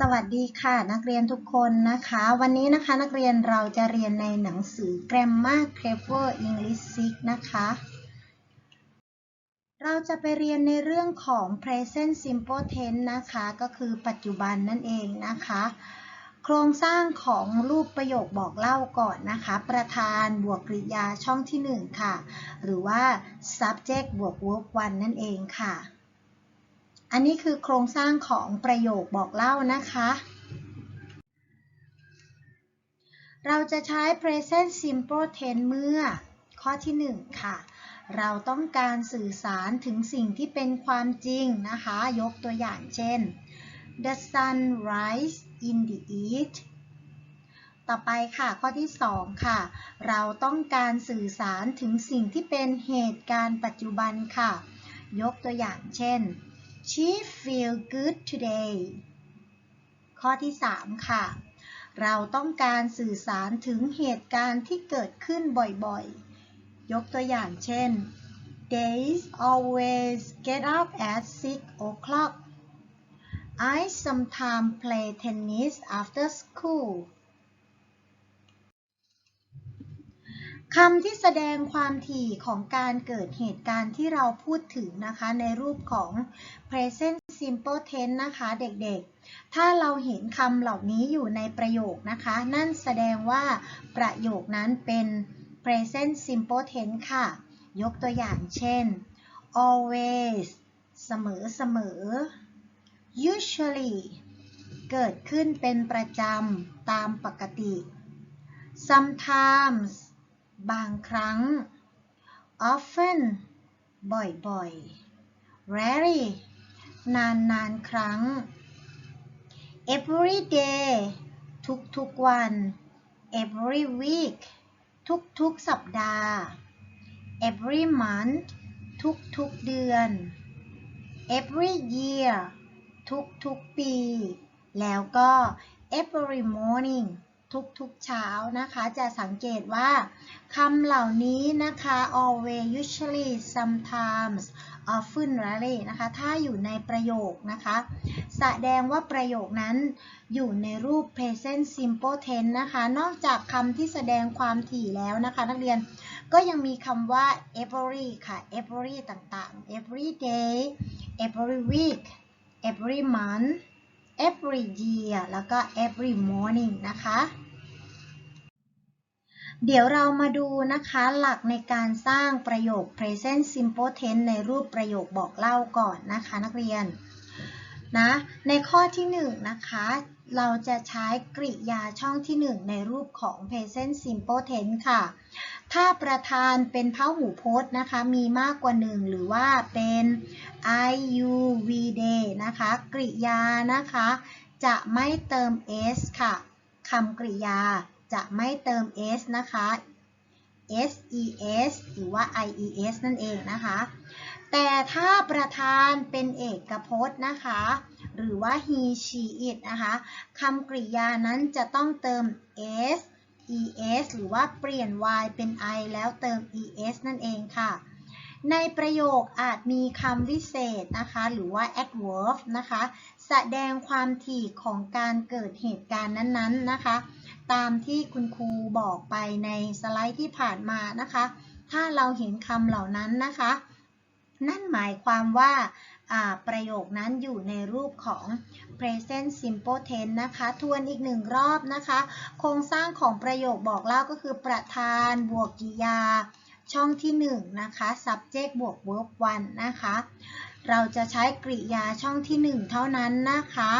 สวัสดีค่ะ นักเรียนทุกคนนะคะ วันนี้นะคะนักเรียนเราจะเรียนในหนังสือ Grammar Clever English 6นะคะ เราจะไปเรียนในเรื่องของ present simple tense นะคะ ก็คือปัจจุบันนั่นเองนะคะ โครงสร้างของรูปประโยคบอกเล่าก่อนนะคะ ประธานบวกกริยาช่องที่ 1 ค่ะ หรือว่า subject บวก verb 1นั่นเองค่ะ อันนี้คือโครงสร้างของประโยคบอกเล่านะคะ เราจะใช้ present simple tense เมื่อ ข้อที่ 1 ค่ะ เราต้องการสื่อสารถึงสิ่งที่เป็นความจริงนะคะ ยกตัวอย่างเช่น the sun rise in the east ต่อไปค่ะข้อที่ 2 ค่ะ เราต้องการสื่อสารถึงสิ่งที่เป็นเหตุการณ์ปัจจุบันค่ะ ยกตัวอย่างเช่น she feel good today ข้อที่ 3 ค่ะ เราต้องการสื่อสารถึงเหตุการณ์ที่เกิดขึ้นบ่อยๆ ยกตัวอย่างเช่น they always get up at 6 o'clock I sometimes play tennis after school คำที่แสดงความถี่ของการเกิดเหตุการณ์ที่เราพูดถึงนะคะในรูปของ present simple tense นะคะเด็กๆ ถ้าเราเห็นคำเหล่านี้อยู่ในประโยคนะคะ นั่นแสดงว่าประโยคนั้นเป็น present simple tense ค่ะ ยกตัวอย่างเช่น always เสมอเสมอ usually เกิดขึ้นเป็นประจำตามปกติ sometimes บางครั้ง often บ่อยๆ rarely นานๆครั้ง every day ทุกๆวัน every week ทุกๆสัปดาห์ every month ทุกๆเดือน every year ทุกๆปี แล้วก็ every morning ทุกๆเช้านะคะ จะสังเกตว่าคำเหล่านี้นะคะ always usually sometimes often rarely นะคะ ถ้าอยู่ในประโยคนะคะ แสดงว่าประโยคนั้นอยู่ในรูป present simple tense นะคะ นอกจากคำที่แสดงความถี่แล้วนะคะ นักเรียนก็ยังมีคำว่า every ค่ะ every ต่างๆ every day every week every month every year แล้วก็ every morning นะคะ เดี๋ยวเรามาดูนะคะหลักในการสร้างประโยค present simple tense ในรูปประโยคบอกเล่าก่อนนะคะนักเรียนนะในข้อที่1นนะคะเราจะใช้กริยาช่องที่ 1 ในรูปของ present simple tense ค่ะ ถ้าประธานเป็นพหูพจน์นะคะ มีมากกว่า 1 หรือว่าเป็น I U V day นะคะ กริยานะคะ จะไม่เติม s ค่ะคำกริยา จะไม่เติม s นะคะ s e s หรือว่า i e s นั่นเองนะคะ แต่ถ้าประธานเป็นเอกพจน์นะคะ หรือว่า he she it นะคะคำกริยานั้นจะต้องเติม s es หรือว่าเปลี่ยน y เป็น i แล้วเติม es นั่นเองค่ะ ในประโยคอาจมีคำวิเศษนะคะ หรือว่า adverb นะคะ แสดงความถี่ของการเกิดเหตุการณ์นั้นๆนะคะ ตามที่คุณครูบอกไปในสไลด์ที่ผ่านมานะคะ ถ้าเราเห็นคำเหล่านั้นนะคะ นั่นหมายความว่าประโยคนั้นอยู่ในรูปของ present simple tense นะคะ ทวนอีกหนึ่งรอบนะคะ โครงสร้างของประโยคบอกเล่าก็คือประธานบวกกริยา ช่องที่1นะคะ subject บวก verb 1นะคะ เราจะใช้กริยาช่องที่ 1 เท่านั้นนะคะ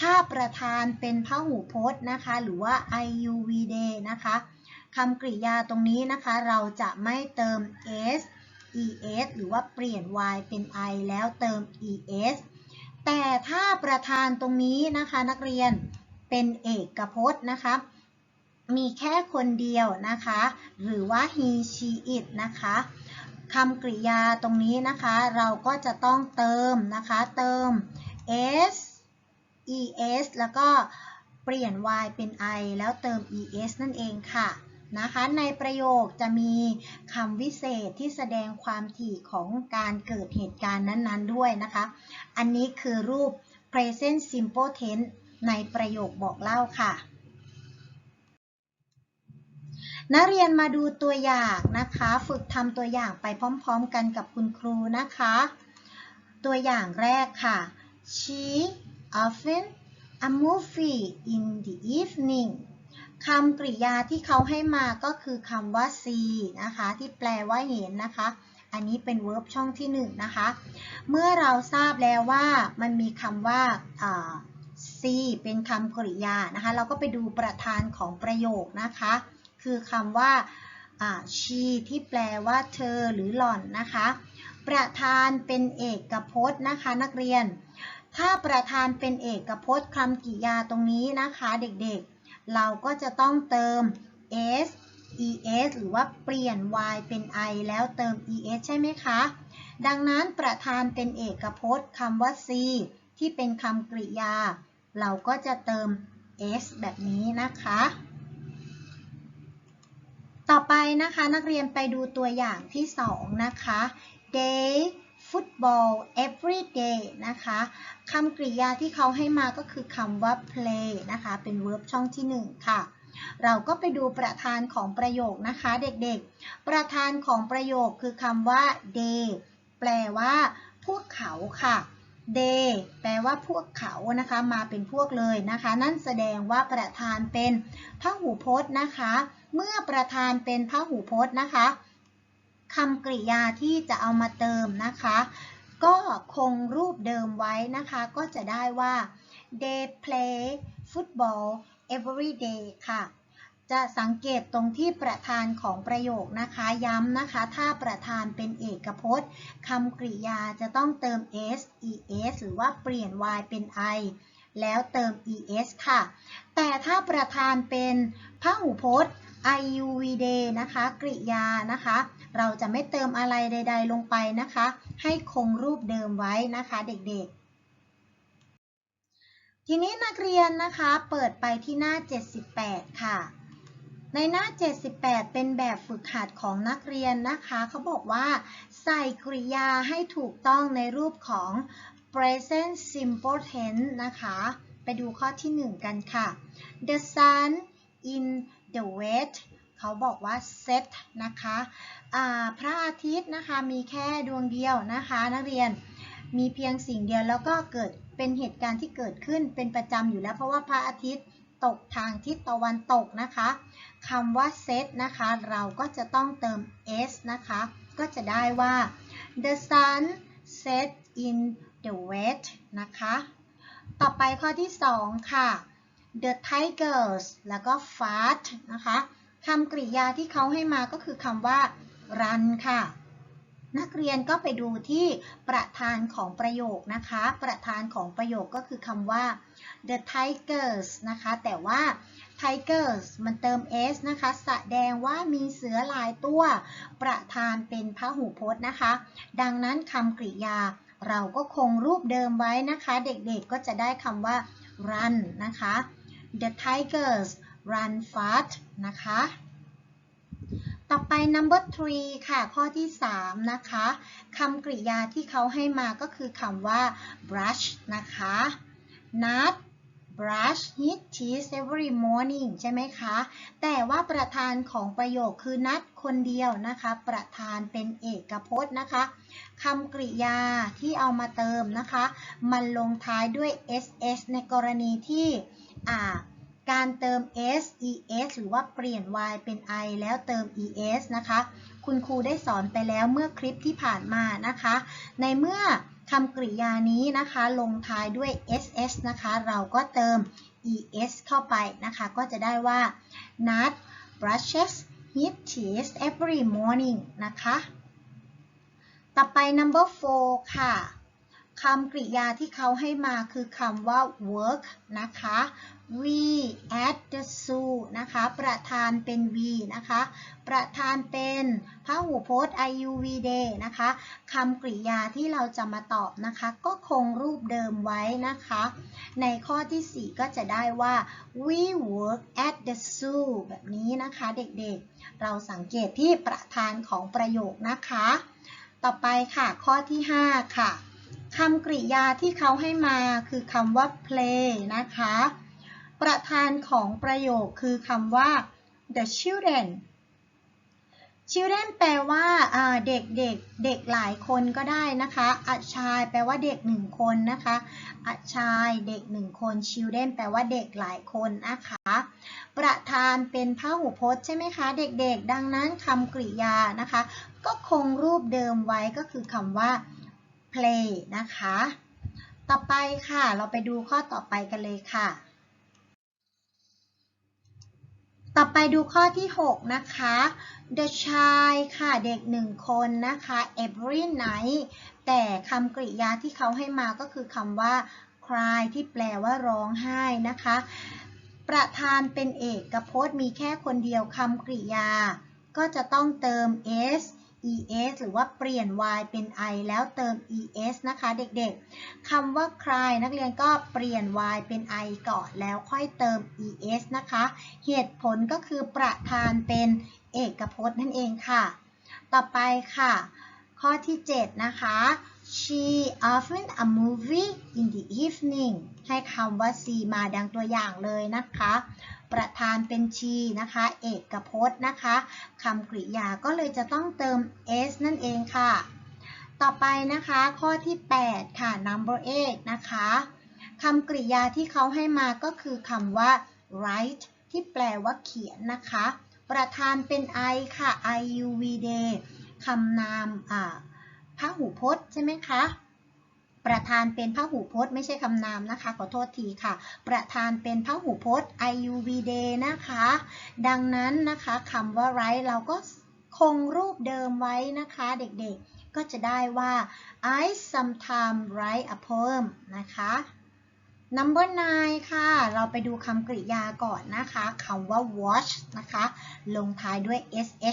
ถ้าประธานเป็นพหูพจน์นะคะ หรือว่า IUVD นะคะคำกริยาตรงนี้นะคะ เราจะไม่เติม s es หรือว่าเปลี่ยน y เป็น i แล้วเติม es แต่ถ้าประธานตรงนี้นะคะนักเรียนเป็นเอกพจน์นะคะ มีแค่คนเดียวนะคะ หรือว่า he she it นะคะคำกริยาตรงนี้นะคะ เราก็จะต้องเติมนะคะ เติม s es แล้วก็เปลี่ยน y เป็น i แล้วเติม es นั่นเองค่ะนะคะในประโยคจะมีคำวิเศษที่แสดงความถี่ของการเกิดเหตุการณ์นั้นๆด้วยนะคะ อันนี้คือรูป present simple tense ในประโยคบอกเล่าค่ะ นักเรียนมาดูตัวอย่างนะคะ ฝึกทำตัวอย่างไปพร้อมๆกันกับคุณครูนะคะ ตัวอย่างแรกค่ะ she often a movie in the evening คำกริยาที่เขาให้มาก็คือคำว่า see นะคะ ที่แปลว่าเห็นนะคะ อันนี้เป็น verb ช่องที่1นนะคะ เมื่อเราทราบแล้วว่ามันมีคำว่า see เป็นคำกริยานะคะ เราก็ไปดูประธานของประโยคนะคะ คือคำว่า she ที่แปลว่าเธอหรือหล่อนนะคะ ประธานเป็นเอกพจน์นะคะนักเรียน ถ้าประธานเป็นเอกพจน์คำกริยาตรงนี้นะคะเด็กๆ เราก็จะต้องเติม s es หรือว่าเปลี่ยน y เป็น i แล้วเติม es ใช่ไหมคะ ดังนั้นประธานเป็นเอกพจน์คำว่า c ที่เป็นคำกริยา เราก็จะเติม s แบบนี้นะคะ ต่อไปนะคะนักเรียนไปดูตัวอย่างที่ 2 นะคะ day football every day นะคะคำกริยาที่เขาให้มาก็คือคำว่า play นะคะ เป็น verb ช่องที่ 1 ค่ะ เราก็ไปดูประธานของประโยคนะคะเด็กๆ ประธานของประโยคคือคำว่า they แปลว่า พวกเขาค่ะ they แปลว่าพวกเขานะคะ มาเป็นพวกเลยนะคะ นั่นแสดงว่าประธานเป็นพหูพจน์นะคะ เมื่อประธานเป็นพหูพจน์นะคะ คำกริยาที่จะเอามาเติมนะคะ ก็คงรูปเดิมไว้นะคะ ก็จะได้ว่า they play football every day ค่ะ จะสังเกตตรงที่ประธานของประโยคนะคะ ย้ำนะคะ ถ้าประธานเป็นเอกพจน์คำกริยาจะต้องเติม s es หรือว่าเปลี่ยน y เป็น i แล้วเติม es ค่ะ แต่ถ้าประธานเป็นพหูพจน์ iuvd นะคะ กริยานะคะ เราจะไม่เติมอะไรใด ๆ ลงไปนะคะ ให้คงรูปเดิมไว้นะคะเด็กๆ ทีนี้นักเรียนนะคะเปิดไปที่หน้า 78 ค่ะ ในหน้า 78 เป็นแบบฝึกหัดของนักเรียนนะคะ เขาบอกว่า ใส่กริยาให้ถูกต้องในรูปของ present simple tense นะคะ ไปดูข้อที่ 1 กันค่ะ the sun in the west เขาบอกว่า set นะคะพระอาทิตย์นะคะมีแค่ดวงเดียวนะคะ นักเรียนมีเพียงสิ่งเดียวแล้วก็เกิดเป็นเหตุการณ์ที่เกิดขึ้นเป็นประจำอยู่แล้ว เพราะว่าพระอาทิตย์ตกทางทิศตะวันตกนะคะคำว่า set นะคะ เราก็จะต้องเติม s นะคะ ก็จะได้ว่า the sun set in the west นะคะ ต่อไปข้อที่ 2 ค่ะ the tigers แล้วก็ fast นะคะคำกริยาที่เขาให้มาก็คือคำว่า run ค่ะ นักเรียนก็ไปดูที่ประธานของประโยคนะคะ ประธานของประโยคก็คือคำว่า the tigers นะคะ แต่ว่า tigers มันเติม s นะคะ แสดงว่ามีเสือหลายตัว ประธานเป็นพหูพจน์นะคะ ดังนั้นคำกริยาเราก็คงรูปเดิมไว้นะคะ เด็กๆก็จะได้คำว่า run นะคะ the tigers run fast นะคะ ต่อไป number three ค่ะ ข้อที่ 3 นะคะคำกริยาที่เขาให้มาก็คือคำว่า brush นะคะ not brush his teeth every morning ใช่ไหมคะ แต่ว่าประธานของประโยคคือนัดคนเดียวนะคะ ประธานเป็นเอกพจน์นะคะคำกริยาที่เอามาเติมนะคะ มันลงท้ายด้วย ss ในกรณีที่ อ่าการเติม s es หรือว่าเปลี่ยน y เป็น i แล้วเติม es นะคะ คุณครูได้สอนไปแล้วเมื่อคลิปที่ผ่านมานะคะ ในเมื่อคำกริยานี้นะคะ ลงท้ายด้วย ss นะคะ เราก็เติม es เข้าไปนะคะ ก็จะได้ว่า Nat brushes his teeth every morning นะคะ ต่อไป number 4 ค่ะ คำกริยาที่เขาให้มาคือคำว่า work นะคะ we at the zoo นะคะ ประธานเป็น we นะคะ ประธานเป็นพหูพจน์ iuv day นะคะคำกริยาที่เราจะมาตอบนะคะ ก็คงรูปเดิมไว้นะคะ ในข้อที่ 4 ก็จะได้ว่า we work at the zoo แบบนี้นะคะเด็กๆ เราสังเกตที่ประธานของประโยคนะคะ ต่อไปค่ะข้อที่ 5 ค่ะ คำกริยาที่เขาให้มาคือคำว่า play นะคะ ประธานของประโยคคือคำว่า the children children แปลว่าเด็กเด็กเด็กหลายคนก็ได้นะคะ a child แปลว่าเด็กหนึ่งคนนะคะ a child เด็กหนึ่งคน children แปลว่าเด็กหลายคนนะคะ ประธานเป็นพหูพจน์ใช่ไหมคะ เด็กๆ ดังนั้นคำกริยานะคะ ก็คงรูปเดิมไว้ก็คือคำว่า play นะคะ ต่อไปค่ะ เราไปดูข้อต่อไปกันเลยค่ะ ต่อไปดูข้อที่ 6 นะคะ the child ค่ะ เด็กหนึ่งคนนะคะ every night แต่คำกริยาที่เขาให้มาก็คือคำว่า cry ที่แปลว่าร้องไห้นะคะ ประธานเป็นเอกพจน์มีแค่คนเดียวคำกริยา ก็จะต้องเติม s es หรือว่าเปลี่ยน y เป็น i แล้วเติม es นะคะเด็กๆคำว่า cry นักเรียนก็เปลี่ยน y เป็น i ก่อนแล้วค่อยเติม es นะคะ เหตุผลก็คือประธานเป็นเอกพจน์นั่นเองค่ะ ต่อไปค่ะ ข้อที่ 7 นะคะ she often a movie in the evening ให้คำว่า she มาดังตัวอย่างเลยนะคะ ประธานเป็น she นะคะ เอกพจน์นะคะคำกริยาก็เลยจะต้องเติม s นั่นเองค่ะ ต่อไปนะคะข้อที่ 8 ค่ะ number 8นะคะคำกริยาที่เขาให้มาก็คือคำว่า write ที่แปลว่าเขียนนะคะ ประธานเป็น i ค่ะ i u v d คำนามอ่าพหูพจน์ใช่ไหมคะ ประธานเป็นพหูพจน์ ไม่ใช่คำนามนะคะ ขอโทษทีค่ะ ประธานเป็นพหูพจน์ i u v d นะคะ ดังนั้นนะคะคำว่า right เราก็คงรูปเดิมไว้นะคะเด็กๆ ก็จะได้ว่า I sometimes write a poem นะคะ number 9 ค่ะ เราไปดูคำกริยาก่อนนะคะคำว่า watch นะคะ ลงท้ายด้วย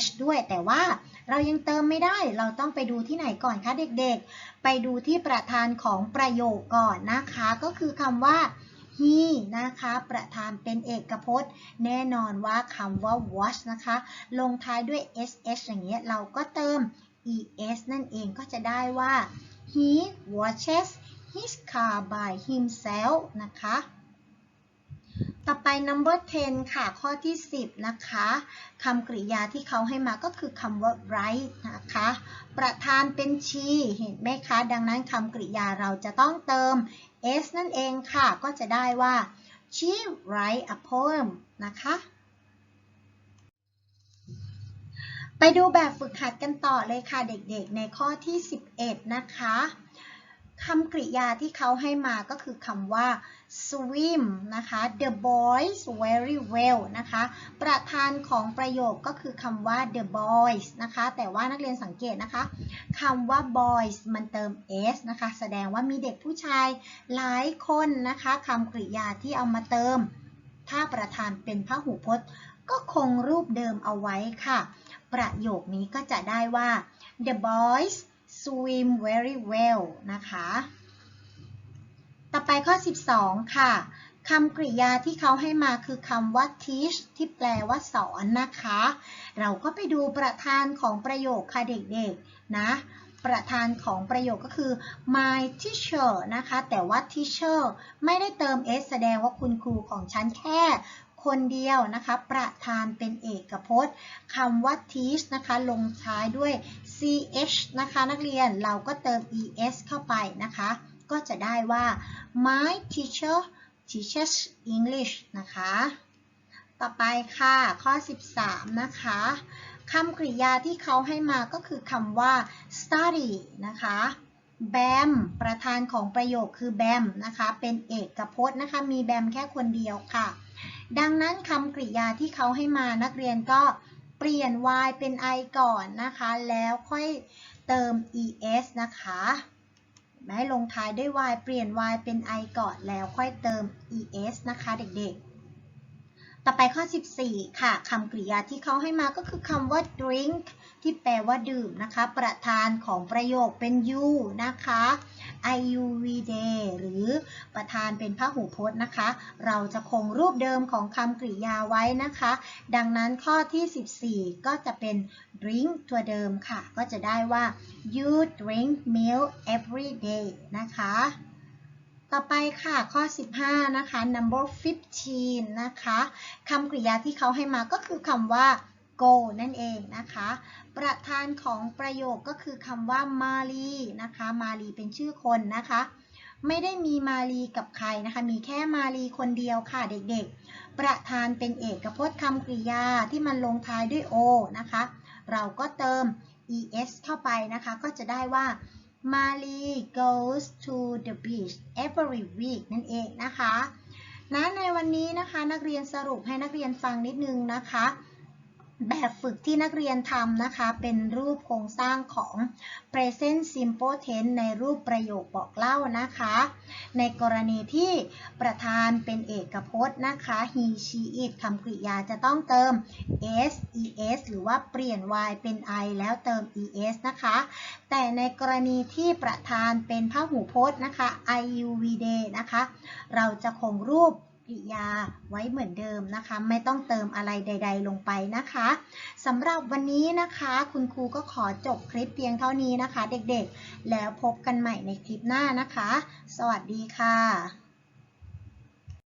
sh ด้วย แต่ว่าเรายังเติมไม่ได้ เราต้องไปดูที่ไหนก่อนคะเด็กๆ ไปดูที่ประธานของประโยคก่อนนะคะ ก็คือคำว่า he นะคะ ประธานเป็นเอกพจน์ แน่นอนว่าคำว่า watch นะคะ ลงท้ายด้วย sh อย่างเงี้ย เราก็เติม es นั่นเองก็จะได้ว่า he watches his car by himself นะคะ ต่อไป number 10 ค่ะ ข้อที่ 10 นะคะคำกริยาที่เขาให้มาก็คือคำว่า write นะคะ ประธานเป็น she เห็นไหมคะ ดังนั้นคำกริยาเราจะต้องเติม s นั่นเองค่ะ ก็จะได้ว่า she write a poem นะคะไปดูแบบฝึกหัดกันต่อเลยค่ะเด็กๆ ในข้อที่ 11 นะคะ คำกริยาที่เขาให้มาก็คือคำว่า swim นะคะ the boys very well นะคะ ประธานของประโยคก็คือคำว่า the boys นะคะ แต่ว่านักเรียนสังเกตนะคะคำว่า boys มันเติม s นะคะ แสดงว่ามีเด็กผู้ชายหลายคนนะคะคำกริยาที่เอามาเติม ถ้าประธานเป็นพหูพจน์ ก็คงรูปเดิมเอาไว้ค่ะ ประโยคนี้ก็จะได้ว่า the boys swim very well นะคะ ต่อไปข้อ 12 ค่ะคำกริยาที่เขาให้มาคือคำว่า teach ที่แปลว่าสอนนะคะ เราก็ไปดูประธานของประโยคค่ะเด็กๆ นะ ประธานของประโยคก็คือ my teacher นะคะ แต่ว่า teacher ไม่ได้เติม s แสดงว่าคุณครูของฉันแค่ คนเดียวนะคะ ประธานเป็นเอกพจน์คำว่า teach นะคะลงท้ายด้วย ch นะคะนักเรียนเราก็เติม es เข้าไปนะคะ ก็จะได้ว่า my teacher teaches English นะคะ ต่อไปค่ะข้อ 13 นะคะคำกริยาที่เขาให้มาก็คือคำว่า study นะคะ bam ประธานของประโยคคือ bam นะคะ เป็นเอกพจน์นะคะ มี bam แค่คนเดียวค่ะ ดังนั้นคำกริยาที่เขาให้มานักเรียนก็เปลี่ยน y เป็น i ก่อนนะคะ แล้วค่อยเติม es นะคะแม้ลงท้ายด้วย y เปลี่ยน y เป็น i ก่อนแล้วค่อยเติม es นะคะเด็กๆ ต่อไปข้อ 14 ค่ะคำกริยาที่เขาให้มาก็คือคำว่า drink ที่แปลว่าดื่มนะคะ ประธานของประโยคเป็น you นะคะ I U V day หรือประธานเป็นพหูพจน์นะคะ เราจะคงรูปเดิมของคำกริยาไว้นะคะ ดังนั้นข้อที่ 14 ก็จะเป็น drink ตัวเดิมค่ะ ก็จะได้ว่า you drink milk every day นะคะ ต่อไปค่ะข้อ 15 นะคะ number 15 นะคะคำกริยาที่เขาให้มาก็คือคำว่า go นั่นเองนะคะ ประธานของประโยคก็คือคำว่ามาลีนะคะมาลีเป็นชื่อคนนะคะ ไม่ได้มีมาลีกับใครนะคะ มีแค่มาลีคนเดียวค่ะเด็กๆ ประธานเป็นเอกพจน์คำกริยาที่มันลงท้ายด้วย o นะคะ เราก็เติม es เข้าไปนะคะ ก็จะได้ว่า Mali goes to the beach every week นั่นเองนะคะนะในวันนี้นะคะนักเรียนสรุปให้นักเรียนฟังนิดนึงนะคะ แบบฝึกที่นักเรียนทำนะคะ เป็นรูปโครงสร้างของ present simple tense ในรูปประโยคบอกเล่านะคะ ในกรณีที่ประธานเป็นเอกพจน์นะคะ he she it คำกริยาจะต้องเติม s es หรือว่าเปลี่ยน y เป็น i แล้วเติม es นะคะ แต่ในกรณีที่ประธานเป็นพหูพจน์นะคะ i u v day นะคะ เราจะคงรูป กริยาไว้เหมือนเดิมนะคะ ไม่ต้องเติมอะไรใด ๆ ลงไปนะคะสำหรับวันนี้นะคะ คุณครูก็ขอจบคลิปเพียงเท่านี้นะคะ เด็กๆ แล้วพบกันใหม่ในคลิปหน้านะคะ สวัสดีค่ะ